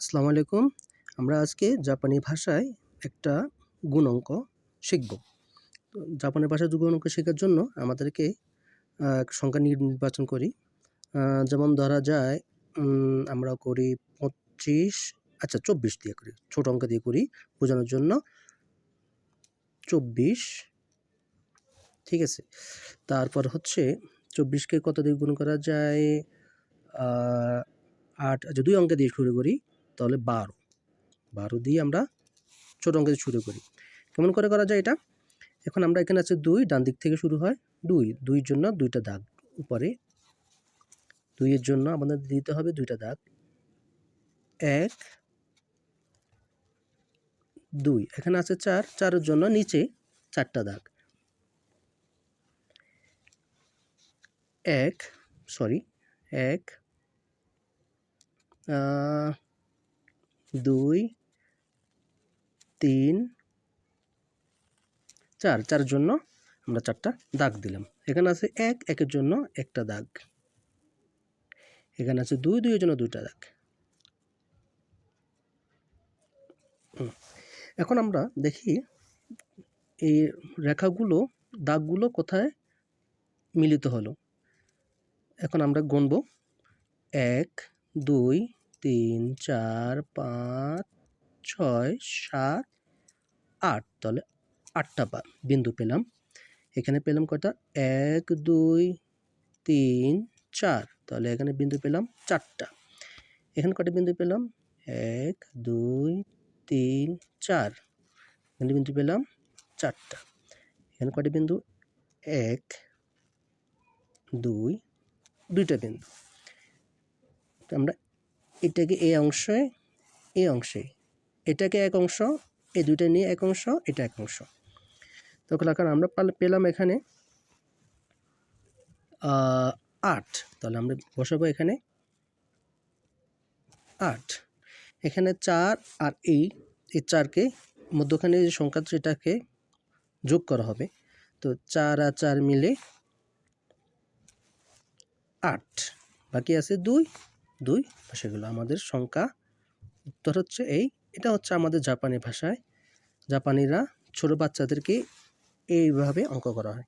আসসালামু আলাইকুম। আমরা আজকে জাপানি ভাষায় একটা গুণাঙ্ক শিখব। তো জাপানি ভাষায় গুণাঙ্ক শেখার জন্য আমাদেরকে সংখ্যা নির্বাচন করি। যেমন ধরা যায় আমরা করি পঁচিশ আচ্ছা চব্বিশ দিয়ে করি, ছোট অঙ্ক দিয়ে করি বোঝানোর জন্য চব্বিশ। ঠিক আছে? তারপর হচ্ছে চব্বিশকে কত দিয়ে গুণ করা যায়? আট আচ্ছা দুই অঙ্ক দিয়ে শুরু করি। তাহলে বারো। বারো দিয়ে আমরা ছোট অঙ্ক শুরু করি। কেমন করে করা যায় এটা? এখন আমরা এখানে আছে দুই, ডান দিক থেকে শুরু হয় দুই। দুইয়ের জন্য দুইটা দাগ। উপরে দুইয়ের জন্য আমাদের দিতে হবে দুইটা দাগ। এক, দুই। এখানে আছে চার। চারের জন্য নিচে চারটা দাগ। এক সরি এক দুই, তিন, চার। চার জন্য আমরা চারটা দাগ দিলাম। এখানে আছে এক, একের জন্য একটা দাগ। এখানে আছে দুই, দুইয়ের জন্য দুইটা দাগ। এখন আমরা দেখি এই রেখাগুলো, দাগগুলো কোথায় মিলিত হলো। এখন আমরা গুনবো। এক, দুই তিন, চার, পাঁচ, ছয়, সাত, আট। তাহলে আটটা পা বিন্দু পেলাম। এখানে পেলাম কয়টা? এক, দুই, তিন, চার। তাহলে এখানে বিন্দু পেলাম চারটা। এখানে কটা বিন্দু পেলাম? এক, দুই, তিন, চার। এখানে বিন্দু পেলাম চারটা। এখানে কয়টা বিন্দু? এক, দুই, দুইটা বিন্দু। আমরা এটাকে এই অংশে এই অংশে। এটাকে এক অংশ এই দুইটা নিয়ে এক অংশ, এটা এক অংশ। তো এখন আমরা পেলাম এখানে আট। তাহলে আমরা বসাবো এখানে, আট। এখানে চার আর এই এই চারকে মধ্যখানে যে সংখ্যা সেটাকে যোগ করা হবে। তো চার আর চার মিলে আট। বাকি আছে দুই। দুই সেগুলো আমাদের সংখ্যা উত্তর হচ্ছে এই, এটা হচ্ছে আমাদের জাপানি ভাষায়। জাপানিরা ছোট বাচ্চাদেরকে এইভাবে অঙ্ক করা হয়।